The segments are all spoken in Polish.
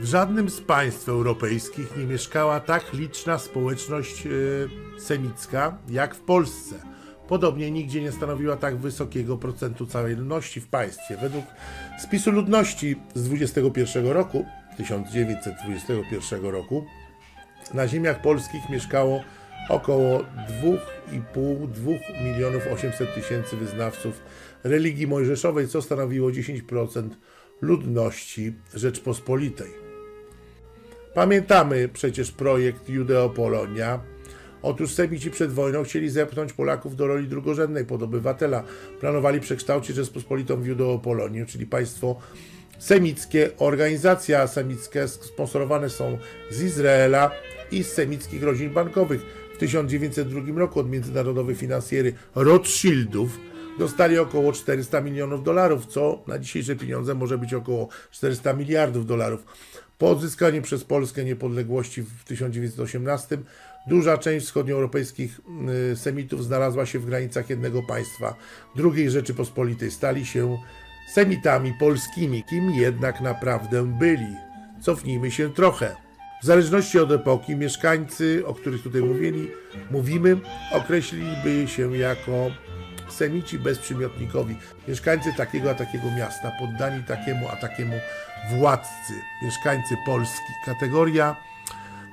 W żadnym z państw europejskich nie mieszkała tak liczna społeczność e, semicka jak w Polsce. Podobnie nigdzie nie stanowiła tak wysokiego procentu całej ludności w państwie. Według spisu ludności z 21 roku, 1921 roku, na ziemiach polskich mieszkało około 2,5-2 milionów 800 tysięcy wyznawców religii mojżeszowej, co stanowiło 10% ludności Rzeczpospolitej. Pamiętamy przecież projekt Judeo-Polonia. Otóż Semici przed wojną chcieli zepchnąć Polaków do roli drugorzędnej podobywatela. Planowali przekształcić Rzeczpospolitą w Judeo-Polonię, czyli państwo semickie. Organizacja semickie sponsorowane są z Izraela i z semickich rodzin bankowych. W 1902 roku od międzynarodowych finansjery Rothschildów dostali około 400 milionów dolarów, co na dzisiejsze pieniądze może być około 400 miliardów dolarów. Po odzyskaniu przez Polskę niepodległości w 1918 duża część wschodnioeuropejskich y, Semitów znalazła się w granicach jednego państwa, II Rzeczypospolitej. Stali się Semitami polskimi, kim jednak naprawdę byli. Cofnijmy się trochę. W zależności od epoki mieszkańcy, o których tutaj mówili, mówimy, określiliby się jako Semici bezprzymiotnikowi, mieszkańcy takiego a takiego miasta, poddani takiemu a takiemu władcy, mieszkańcy Polski. Kategoria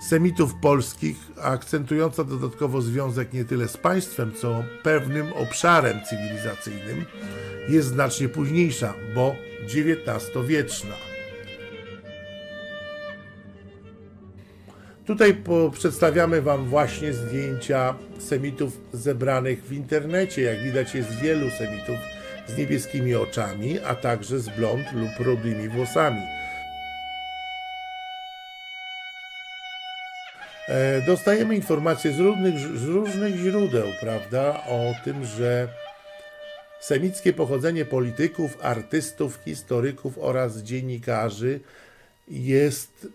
Semitów polskich, akcentująca dodatkowo związek nie tyle z państwem, co pewnym obszarem cywilizacyjnym, jest znacznie późniejsza, bo XIX-wieczna. Tutaj przedstawiamy Wam właśnie zdjęcia semitów zebranych w internecie. Jak widać, jest wielu semitów z niebieskimi oczami, a także z blond lub rudymi włosami. E, Dostajemy informacje z różnych, z różnych źródeł, prawda, o tym, że semickie pochodzenie polityków, artystów, historyków oraz dziennikarzy jest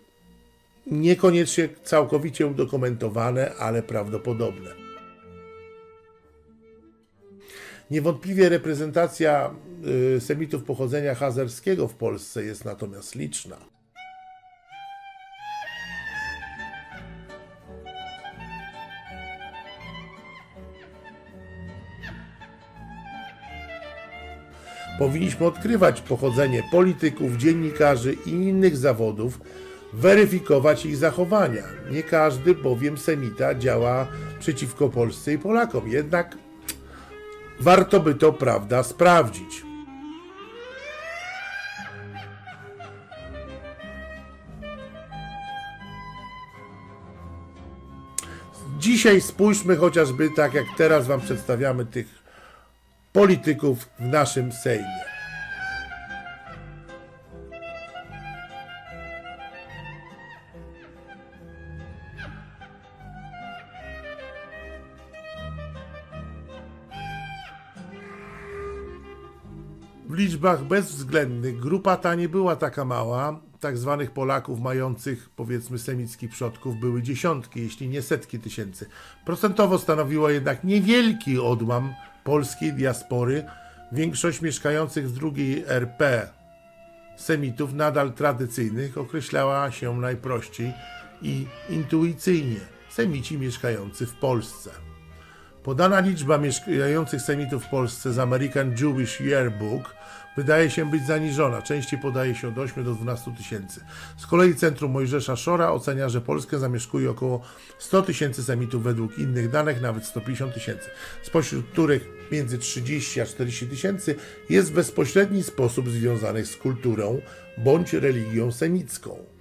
niekoniecznie całkowicie udokumentowane, ale prawdopodobne. Niewątpliwie reprezentacja y, Semitów pochodzenia hazarskiego w Polsce jest natomiast liczna. Powinniśmy odkrywać pochodzenie polityków, dziennikarzy i innych zawodów, weryfikować ich zachowania. Nie każdy bowiem semita działa przeciwko Polsce i Polakom, jednak warto by to, prawda, sprawdzić. Dzisiaj spójrzmy chociażby tak, jak teraz Wam przedstawiamy tych polityków w naszym Sejmie. W liczbach bezwzględnych grupa ta nie była taka mała. Tak zwanych Polaków mających powiedzmy semickich przodków były dziesiątki, jeśli nie setki tysięcy. Procentowo stanowiło jednak niewielki odłam polskiej diaspory. Większość mieszkających w drugiej RP Semitów nadal tradycyjnych określała się najprościej i intuicyjnie Semici mieszkający w Polsce. Podana liczba mieszkających Semitów w Polsce z American Jewish Yearbook wydaje się być zaniżona. Częściej podaje się od 8 do 12 tysięcy. Z kolei Centrum Mojżesza Szora ocenia, że Polskę zamieszkuje około 100 tysięcy Semitów, według innych danych nawet 150 tysięcy, spośród których między 30 a 40 tysięcy jest w bezpośredni sposób związanych z kulturą bądź religią semicką.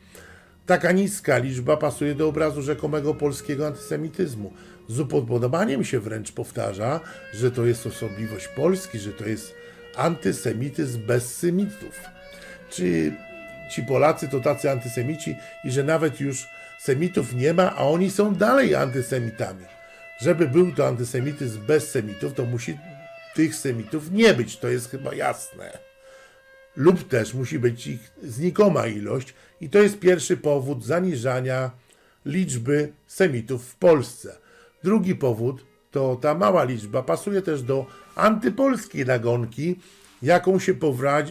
Taka niska liczba pasuje do obrazu rzekomego polskiego antysemityzmu. Z upodobaniem się wręcz powtarza, że to jest osobliwość Polski, że to jest antysemityzm bez semitów. Czy ci Polacy to tacy antysemici i że nawet już semitów nie ma, a oni są dalej antysemitami. Żeby był to antysemityzm bez semitów, to musi tych semitów nie być, to jest chyba jasne lub też musi być ich znikoma ilość, i to jest pierwszy powód zaniżania liczby semitów w Polsce. Drugi powód to ta mała liczba pasuje też do antypolskiej nagonki jaką się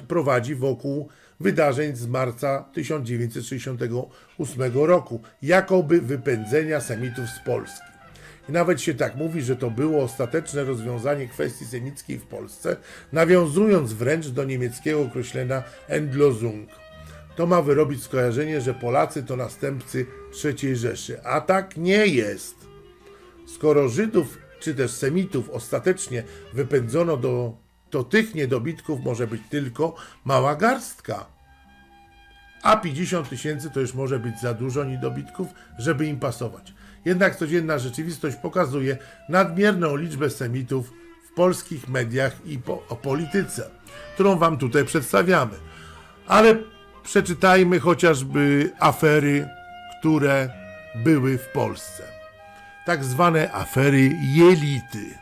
prowadzi wokół wydarzeń z marca 1968 roku, jakoby wypędzenia Semitów z Polski. I nawet się tak mówi, że to było ostateczne rozwiązanie kwestii semickiej w Polsce, nawiązując wręcz do niemieckiego określenia Endlosung. To ma wyrobić skojarzenie, że Polacy to następcy III Rzeszy, a tak nie jest. Skoro Żydów czy też Semitów ostatecznie wypędzono do, to tych niedobitków może być tylko mała garstka. A 50 tysięcy to już może być za dużo niedobitków, żeby im pasować. Jednak codzienna rzeczywistość pokazuje nadmierną liczbę Semitów w polskich mediach i po, o polityce, którą Wam tutaj przedstawiamy. Ale przeczytajmy chociażby afery, które były w Polsce tak zwane afery jelity.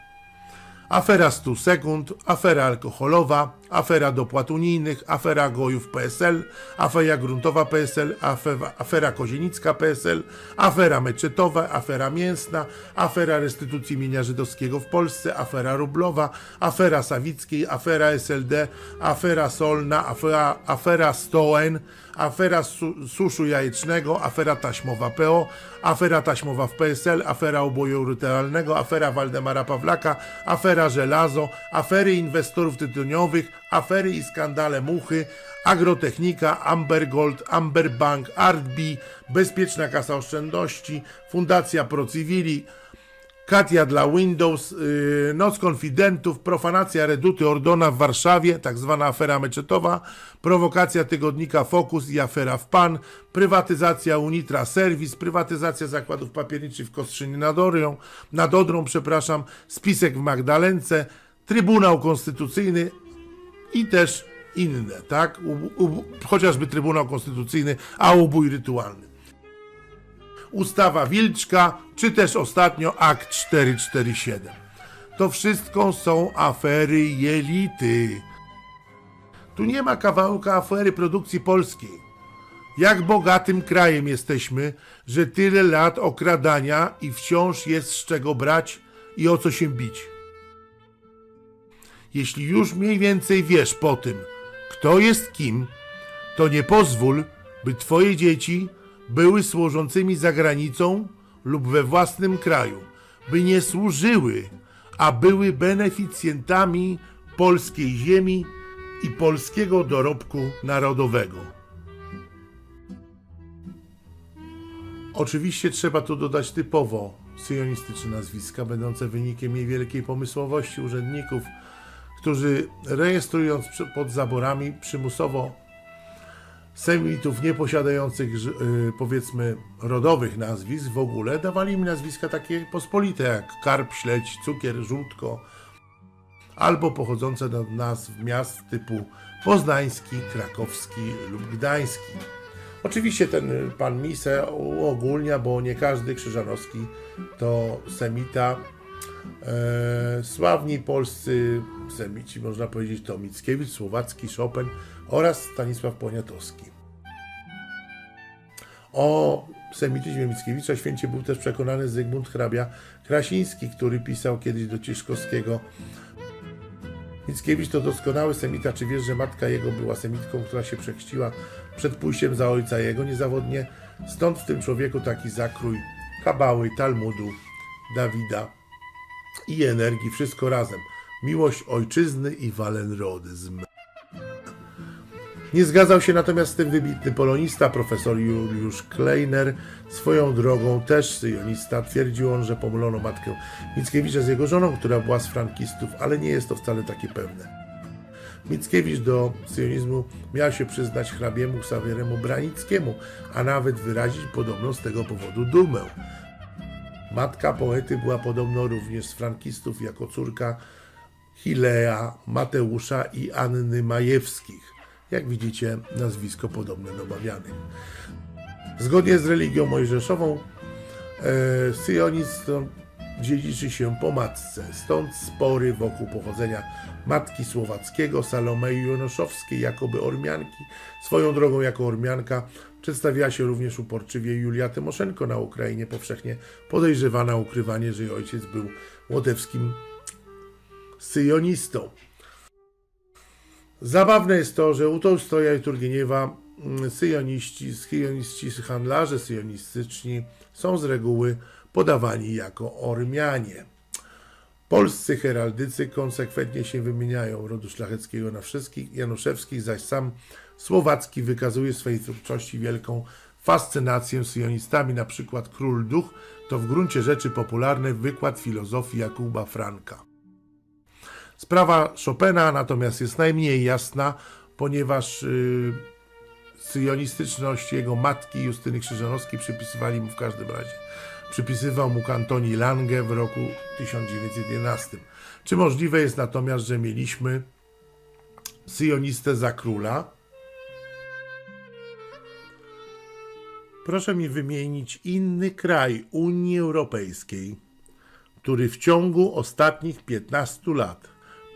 Afera 100 sekund, afera alkoholowa, afera dopłat unijnych, afera gojów PSL, afera gruntowa PSL, afera, afera kozienicka PSL, afera meczetowa, afera mięsna, afera restytucji mienia żydowskiego w Polsce, afera rublowa, afera Sawickiej, afera SLD, afera solna, afera, afera Stoen, afera su, suszu jajecznego, afera taśmowa PO, afera taśmowa w PSL, afera oboju rytualnego, afera Waldemara Pawlaka, afera żelazo, afery inwestorów tytoniowych, afery i skandale muchy, agrotechnika, Ambergold, Amberbank, Artbi, Bezpieczna Kasa Oszczędności, Fundacja Procivili, Katia dla Windows, yy, Noc Konfidentów, profanacja Reduty Ordona w Warszawie, tak zwana afera meczetowa, prowokacja tygodnika Focus i afera w PAN, prywatyzacja Unitra Service, prywatyzacja zakładów papierniczych w Kostrzynie nad Odrą, nad Odrą, przepraszam, spisek w Magdalence, Trybunał Konstytucyjny i też inne, tak? U, u, chociażby Trybunał Konstytucyjny, a ubój rytualny ustawa Wilczka, czy też ostatnio akt 447. To wszystko są afery jelity. Tu nie ma kawałka afery produkcji polskiej. Jak bogatym krajem jesteśmy, że tyle lat okradania i wciąż jest z czego brać i o co się bić. Jeśli już mniej więcej wiesz po tym, kto jest kim, to nie pozwól, by twoje dzieci były służącymi za granicą lub we własnym kraju, by nie służyły, a były beneficjentami polskiej ziemi i polskiego dorobku narodowego. Oczywiście trzeba tu dodać typowo syjonistyczne nazwiska, będące wynikiem niewielkiej pomysłowości urzędników, którzy rejestrując pod zaborami przymusowo Semitów nieposiadających, y, powiedzmy, rodowych nazwisk w ogóle, dawali im nazwiska takie pospolite, jak karp, śledź, cukier, żółtko, albo pochodzące od nazw miast typu poznański, krakowski lub gdański. Oczywiście ten pan Mise uogólnia, bo nie każdy krzyżanowski to semita. E, sławni polscy semici, można powiedzieć, to Mickiewicz, Słowacki, Chopin oraz Stanisław Poniatowski. O semityzmie Mickiewicza święcie był też przekonany Zygmunt hrabia Krasiński, który pisał kiedyś do Ciszkowskiego Mickiewicz to doskonały semita. Czy wiesz, że matka jego była semitką, która się przechrzciła przed pójściem za ojca jego niezawodnie? Stąd w tym człowieku taki zakrój kabały, Talmudu, Dawida i energii, wszystko razem. Miłość ojczyzny i walenrodyzm. Nie zgadzał się natomiast z tym wybitny polonista, profesor Juliusz Kleiner. Swoją drogą też syjonista. Twierdził on, że pomylono matkę Mickiewicza z jego żoną, która była z frankistów, ale nie jest to wcale takie pewne. Mickiewicz do syjonizmu miał się przyznać hrabiemu Ksawieremu Branickiemu, a nawet wyrazić podobno z tego powodu dumę. Matka poety była podobno również z frankistów jako córka Hilea, Mateusza i Anny Majewskich. Jak widzicie, nazwisko podobne do omawianych. Zgodnie z religią mojżeszową, e, syjonizm dziedziczy się po matce. Stąd spory wokół pochodzenia matki Słowackiego, Salomei Jonoszowskiej, jakoby Ormianki. Swoją drogą jako Ormianka przedstawiała się również uporczywie Julia Tymoszenko na Ukrainie, powszechnie podejrzewana ukrywanie, że jej ojciec był łotewskim syjonistą. Zabawne jest to, że u Tolstoja i Turgieniewa mm, syjoniści, syjoniści, handlarze syjonistyczni są z reguły podawani jako Ormianie. Polscy heraldycy konsekwentnie się wymieniają rodu szlacheckiego na wszystkich, Januszewskich zaś sam Słowacki wykazuje w swojej twórczości wielką fascynację syjonistami, na przykład Król Duch to w gruncie rzeczy popularny wykład filozofii Jakuba Franka. Sprawa Chopina natomiast jest najmniej jasna, ponieważ yy, syjonistyczność jego matki Justyny Krzyżanowskiej przypisywali mu w każdym razie. Przypisywał mu Antoni Lange w roku 1911. Czy możliwe jest natomiast, że mieliśmy syjonistę za króla? Proszę mi wymienić inny kraj Unii Europejskiej, który w ciągu ostatnich 15 lat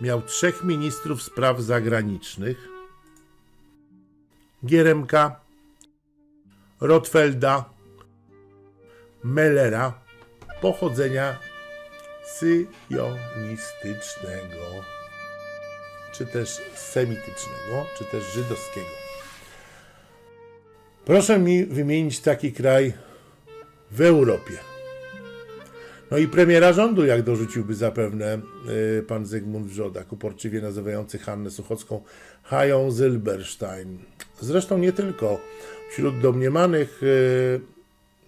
miał trzech ministrów spraw zagranicznych: Gieremka, Rotfelda, Mellera pochodzenia syjonistycznego, czy też semitycznego, czy też żydowskiego. Proszę mi wymienić taki kraj w Europie. No i premiera rządu, jak dorzuciłby zapewne y, pan Zygmunt Wrzodak, uporczywie nazywający Hannę Suchocką Hają Zilberstein. Zresztą nie tylko. Wśród domniemanych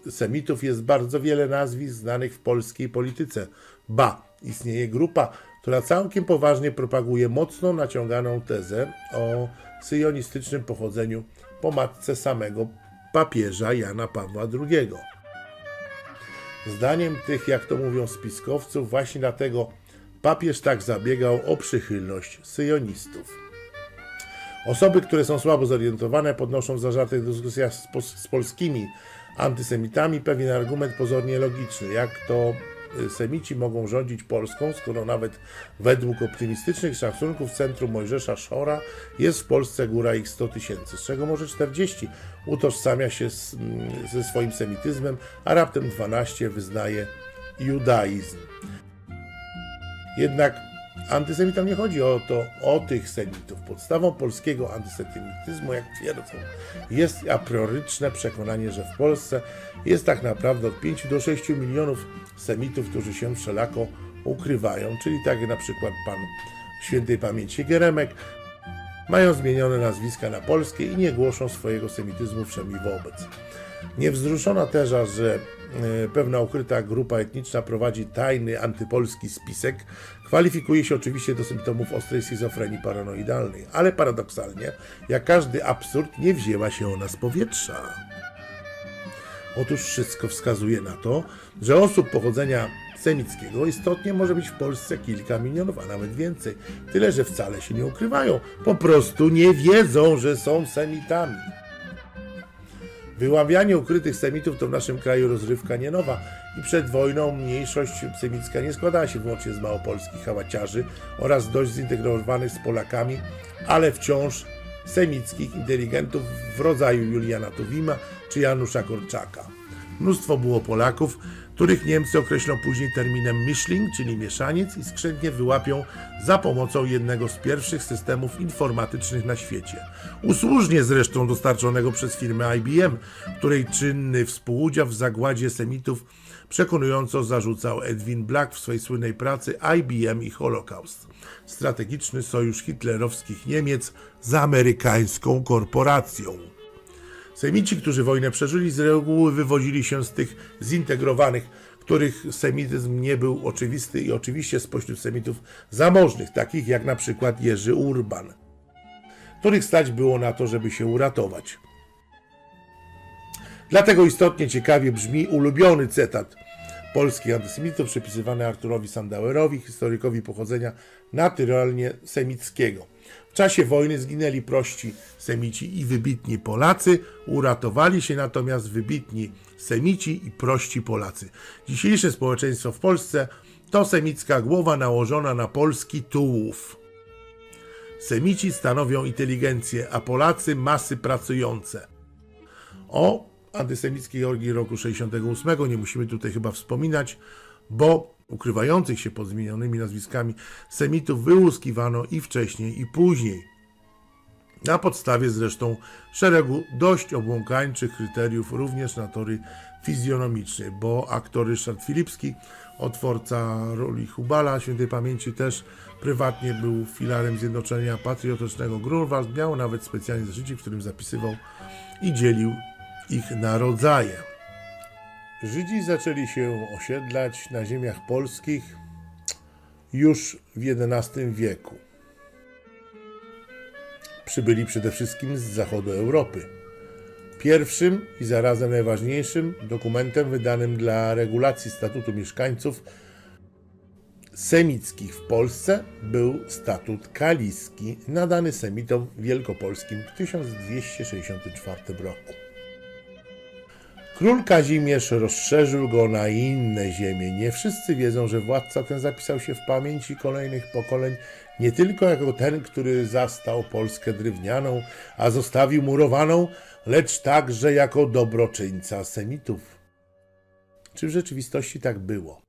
y, Semitów jest bardzo wiele nazwisk znanych w polskiej polityce. Ba, istnieje grupa, która całkiem poważnie propaguje mocno naciąganą tezę o syjonistycznym pochodzeniu po matce samego papieża Jana Pawła II. Zdaniem tych, jak to mówią spiskowców, właśnie dlatego papież tak zabiegał o przychylność syjonistów. Osoby, które są słabo zorientowane, podnoszą w zażartych dyskusjach z, z polskimi antysemitami pewien argument pozornie logiczny, jak to semici mogą rządzić Polską, skoro nawet według optymistycznych szacunków Centrum Mojżesza Szora jest w Polsce góra ich 100 tysięcy, z czego może 40 utożsamia się z, mm, ze swoim semityzmem, a raptem 12 wyznaje judaizm. Jednak antysemitom nie chodzi o to, o tych semitów. Podstawą polskiego antysemityzmu, jak twierdzą, jest a prioryczne przekonanie, że w Polsce jest tak naprawdę od 5 do 6 milionów semitów, którzy się wszelako ukrywają, czyli tak jak na przykład pan świętej pamięci Geremek, mają zmienione nazwiska na polskie i nie głoszą swojego semityzmu wszemi wobec. Niewzruszona teza, że e, pewna ukryta grupa etniczna prowadzi tajny antypolski spisek, kwalifikuje się oczywiście do symptomów ostrej schizofrenii paranoidalnej, ale paradoksalnie, jak każdy absurd, nie wzięła się ona z powietrza. Otóż wszystko wskazuje na to, że osób pochodzenia semickiego istotnie może być w Polsce kilka milionów, a nawet więcej. Tyle, że wcale się nie ukrywają. Po prostu nie wiedzą, że są semitami. Wyławianie ukrytych semitów to w naszym kraju rozrywka nie nowa i przed wojną mniejszość semicka nie składała się wyłącznie z małopolskich hałaciarzy oraz dość zintegrowanych z Polakami, ale wciąż semickich inteligentów w rodzaju Juliana Tuwima czy Janusza Korczaka. Mnóstwo było Polaków, których Niemcy określą później terminem Mischling, czyli mieszaniec i skrzętnie wyłapią za pomocą jednego z pierwszych systemów informatycznych na świecie. Usłużnie zresztą dostarczonego przez firmę IBM, której czynny współudział w zagładzie Semitów przekonująco zarzucał Edwin Black w swojej słynnej pracy IBM i Holokaust. Strategiczny sojusz hitlerowskich Niemiec z amerykańską korporacją. Semici, którzy wojnę przeżyli, z reguły wywodzili się z tych zintegrowanych, których semityzm nie był oczywisty i oczywiście spośród semitów zamożnych, takich jak na przykład Jerzy Urban, których stać było na to, żeby się uratować. Dlatego istotnie ciekawie brzmi ulubiony cytat polskich antysemitów przypisywany Arturowi Sandauerowi, historykowi pochodzenia naturalnie semickiego. W czasie wojny zginęli prości semici i wybitni Polacy, uratowali się natomiast wybitni semici i prości Polacy. Dzisiejsze społeczeństwo w Polsce to semicka głowa nałożona na polski tułów. Semici stanowią inteligencję, a Polacy masy pracujące. O antysemickiej orgii roku 68 nie musimy tutaj chyba wspominać, bo ukrywających się pod zmienionymi nazwiskami Semitów wyłuskiwano i wcześniej, i później. Na podstawie zresztą szeregu dość obłąkańczych kryteriów, również natury fizjonomicznej, bo aktor Ryszard Filipski, otworca roli Hubala świętej pamięci, też prywatnie był filarem Zjednoczenia Patriotycznego Grunwald, miał nawet specjalny zeszycik, w którym zapisywał i dzielił ich na rodzaje. Żydzi zaczęli się osiedlać na ziemiach polskich już w XI wieku. Przybyli przede wszystkim z zachodu Europy. Pierwszym i zarazem najważniejszym dokumentem wydanym dla regulacji statutu mieszkańców semickich w Polsce był statut kaliski, nadany semitom wielkopolskim w 1264 roku. Król Kazimierz rozszerzył go na inne ziemie. Nie wszyscy wiedzą, że władca ten zapisał się w pamięci kolejnych pokoleń nie tylko jako ten, który zastał Polskę drewnianą, a zostawił murowaną, lecz także jako dobroczyńca Semitów. Czy w rzeczywistości tak było?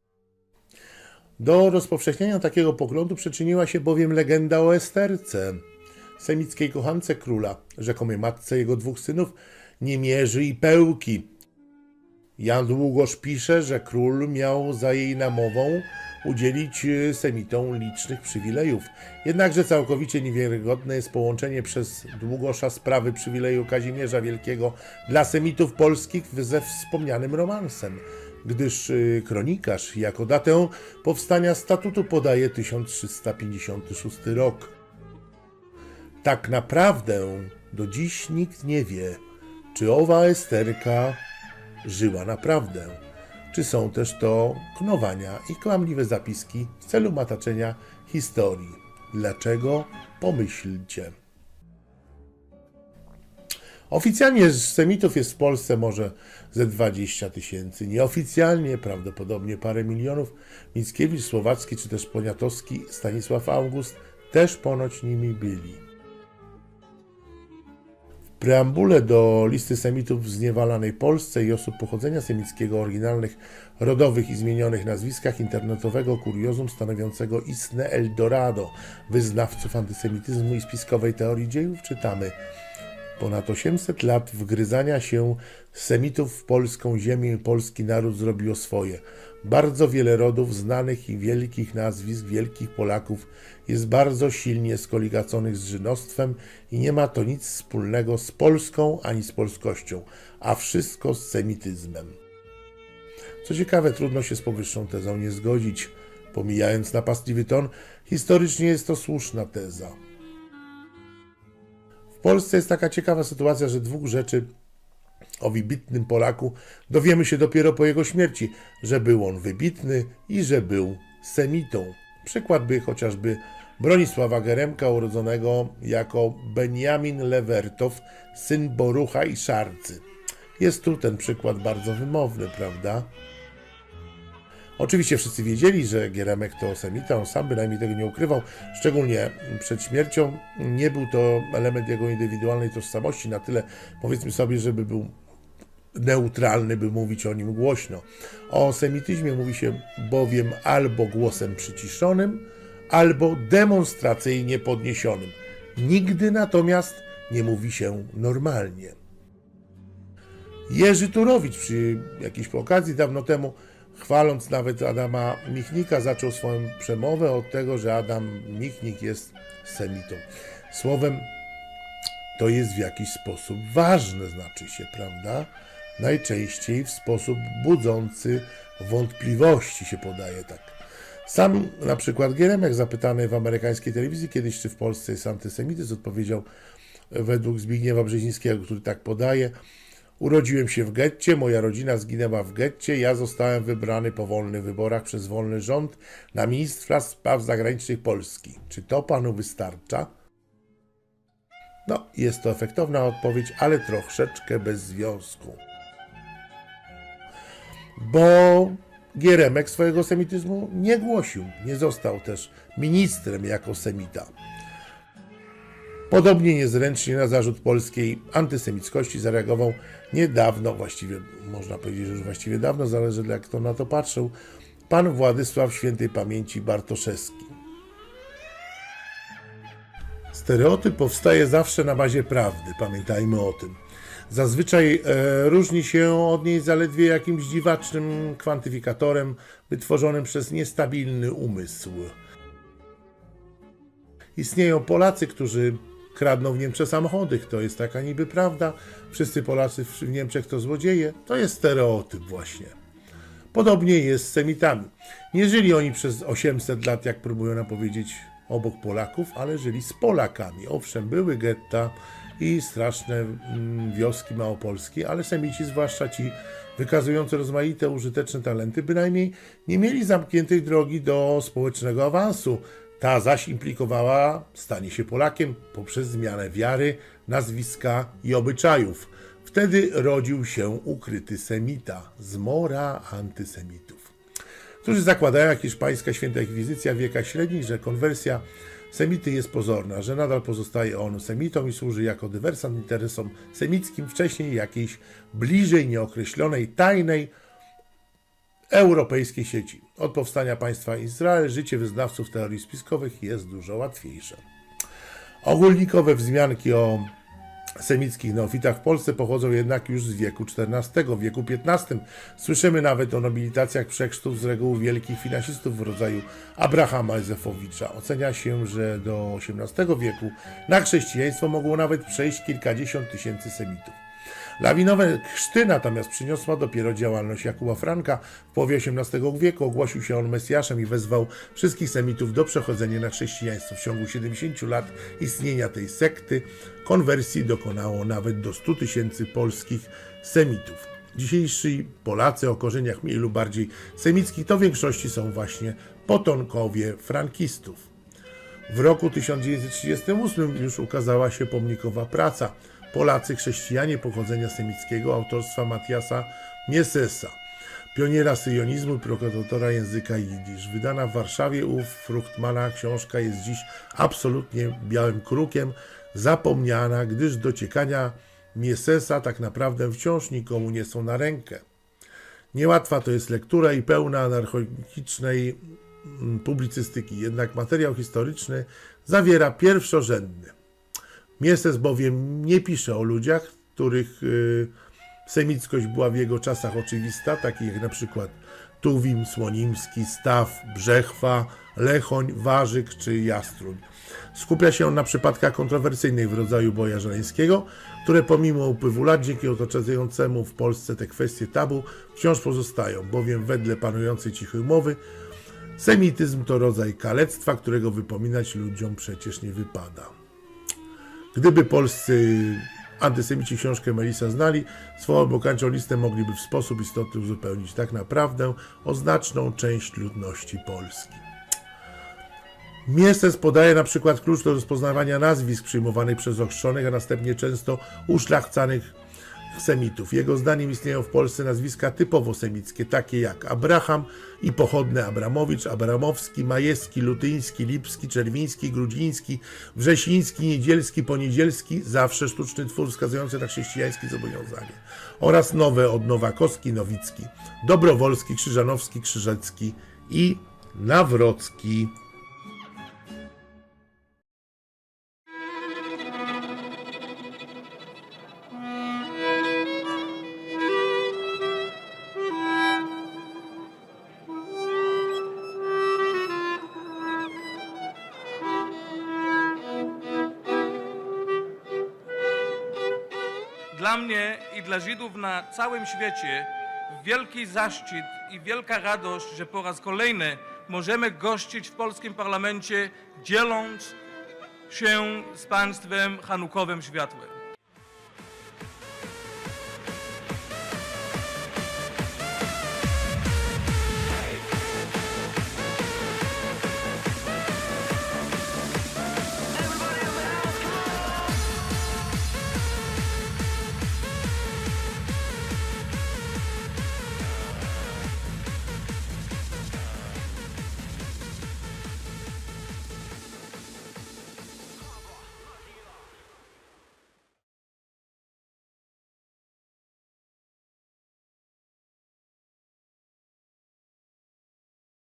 Do rozpowszechnienia takiego poglądu przyczyniła się bowiem legenda o Esterce, semickiej kochance króla, rzekomej matce jego dwóch synów, Niemierzy i Pełki. Jan Długosz pisze, że król miał za jej namową udzielić y, Semitom licznych przywilejów. Jednakże całkowicie niewiarygodne jest połączenie przez Długosza sprawy przywileju Kazimierza Wielkiego dla Semitów polskich ze wspomnianym romansem, gdyż y, kronikarz jako datę powstania statutu podaje 1356 rok. Tak naprawdę do dziś nikt nie wie, czy owa Esterka żyła naprawdę, czy są też to knowania i kłamliwe zapiski w celu mataczenia historii. Dlaczego? Pomyślcie. Oficjalnie Semitów jest w Polsce może ze 20 tysięcy, nieoficjalnie prawdopodobnie parę milionów. Mickiewicz, Słowacki czy też Poniatowski, Stanisław August też ponoć nimi byli. Preambule do listy Semitów w zniewalanej Polsce i osób pochodzenia semickiego oryginalnych, rodowych i zmienionych nazwiskach internetowego kuriozum stanowiącego istne Eldorado wyznawców antysemityzmu i spiskowej teorii dziejów czytamy – Ponad 800 lat wgryzania się Semitów w polską ziemię i polski naród zrobiło swoje. Bardzo wiele rodów znanych i wielkich nazwisk wielkich Polaków jest bardzo silnie skoligaconych z żydostwem i nie ma to nic wspólnego z Polską ani z polskością, a wszystko z semityzmem. Co ciekawe, trudno się z powyższą tezą nie zgodzić. Pomijając napastliwy ton, historycznie jest to słuszna teza. W Polsce jest taka ciekawa sytuacja, że dwóch rzeczy o wybitnym Polaku dowiemy się dopiero po jego śmierci, że był on wybitny i że był semitą. Przykład by chociażby Bronisława Geremka, urodzonego jako Benjamin Lewertow, syn Borucha i Szarcy. Jest tu ten przykład bardzo wymowny, prawda? Oczywiście wszyscy wiedzieli, że Gieremek to semita, on sam bynajmniej tego nie ukrywał, szczególnie przed śmiercią. Nie był to element jego indywidualnej tożsamości na tyle, powiedzmy sobie, żeby był neutralny, by mówić o nim głośno. O semityzmie mówi się bowiem albo głosem przyciszonym, albo demonstracyjnie podniesionym. Nigdy natomiast nie mówi się normalnie. Jerzy Turowicz przy jakiejś okazji dawno temu, chwaląc nawet Adama Michnika, zaczął swoją przemowę od tego, że Adam Michnik jest semitą. Słowem, to jest w jakiś sposób ważne, znaczy się, prawda? Najczęściej w sposób budzący wątpliwości się podaje tak. Sam na przykład Gieremek, zapytany w amerykańskiej telewizji kiedyś, czy w Polsce jest antysemityzm, odpowiedział według Zbigniewa Brzezińskiego, który tak podaje, Urodziłem się w getcie, moja rodzina zginęła w getcie, ja zostałem wybrany po wolnych wyborach przez wolny rząd na ministra spraw zagranicznych Polski. Czy to panu wystarcza? No, jest to efektowna odpowiedź, ale troszeczkę bez związku. Bo Gieremek swojego semityzmu nie głosił, nie został też ministrem jako semita. Podobnie niezręcznie na zarzut polskiej antysemickości zareagował niedawno, właściwie można powiedzieć, że już właściwie dawno, zależy jak kto na to patrzył, pan Władysław Świętej Pamięci Bartoszewski. Stereotyp powstaje zawsze na bazie prawdy, pamiętajmy o tym. Zazwyczaj e, różni się od niej zaledwie jakimś dziwacznym kwantyfikatorem wytworzonym przez niestabilny umysł. Istnieją Polacy, którzy kradną w Niemczech samochody. To jest taka niby prawda. Wszyscy Polacy w Niemczech to złodzieje. To jest stereotyp właśnie. Podobnie jest z Semitami. Nie żyli oni przez 800 lat, jak próbują nam powiedzieć, obok Polaków, ale żyli z Polakami. Owszem, były getta i straszne mm, wioski małopolskie, ale Semici, zwłaszcza ci wykazujący rozmaite, użyteczne talenty, bynajmniej nie mieli zamkniętej drogi do społecznego awansu. Ta zaś implikowała stanie się Polakiem poprzez zmianę wiary, nazwiska i obyczajów. Wtedy rodził się ukryty semita, zmora antysemitów którzy zakładają, jak hiszpańska święta inkwizycja w wiekach średnich, że konwersja semity jest pozorna, że nadal pozostaje on semitą i służy jako dywersant interesom semickim wcześniej jakiejś bliżej nieokreślonej, tajnej europejskiej sieci. Od powstania państwa Izrael życie wyznawców teorii spiskowych jest dużo łatwiejsze. Ogólnikowe wzmianki o semickich neofitach w Polsce pochodzą jednak już z wieku XIV, wieku XV. Słyszymy nawet o nobilitacjach przechrztów z reguł wielkich finansistów w rodzaju Abrahama Józefowicza. Ocenia się, że do XVIII wieku na chrześcijaństwo mogło nawet przejść kilkadziesiąt tysięcy semitów. Lawinowe chrzty natomiast przyniosła dopiero działalność Jakuba Franka. W połowie XVIII wieku ogłosił się on Mesjaszem i wezwał wszystkich Semitów do przechodzenia na chrześcijaństwo. W ciągu 70 lat istnienia tej sekty konwersji dokonało nawet do 100 tysięcy polskich Semitów. Dzisiejsi Polacy o korzeniach mniej lub bardziej semickich to w większości są właśnie potomkowie frankistów. W roku 1938 już ukazała się pomnikowa praca Polacy chrześcijanie pochodzenia semickiego autorstwa Matiasa Miesesa, pioniera syjonizmu i prokuratora języka jidysz. Wydana w Warszawie u Fruchtmana książka jest dziś absolutnie białym krukiem, zapomniana, gdyż dociekania Miesesa tak naprawdę wciąż nikomu nie są na rękę. Niełatwa to jest lektura i pełna anarchicznej mm, publicystyki, jednak materiał historyczny zawiera pierwszorzędny. Miestes bowiem nie pisze o ludziach, których y, semickość była w jego czasach oczywista, takich jak na przykład Tuwim, Słonimski, Staw, Brzechwa, Lechoń, Warzyk czy Jastruń. Skupia się on na przypadkach kontrowersyjnych w rodzaju boja żeleńskiego, które pomimo upływu lat dzięki otaczającemu w Polsce te kwestie tabu wciąż pozostają, bowiem wedle panującej cichej umowy semityzm to rodzaj kalectwa, którego wypominać ludziom przecież nie wypada. Gdyby polscy antysemici książkę Melisa znali, swoją bokańczą listę mogliby w sposób istotny uzupełnić tak naprawdę o znaczną część ludności Polski. Miestes podaje na przykład klucz do rozpoznawania nazwisk przyjmowanych przez ochrzczonych, a następnie często uszlachcanych semitów. Jego zdaniem istnieją w Polsce nazwiska typowo semickie, takie jak Abraham i pochodne Abramowicz, Abramowski, Majewski, Lutyński, Lipski, Czerwiński, Grudziński, Wrzesiński, Niedzielski, Poniedzielski, zawsze sztuczny twór wskazujący na chrześcijańskie zobowiązanie. Oraz nowe od Nowakowski, Nowicki, Dobrowolski, Krzyżanowski, Krzyżecki i Nawrocki. Dla Żydów na całym świecie wielki zaszczyt i wielka radość, że po raz kolejny możemy gościć w polskim parlamencie, dzieląc się z państwem chanukowym światłem.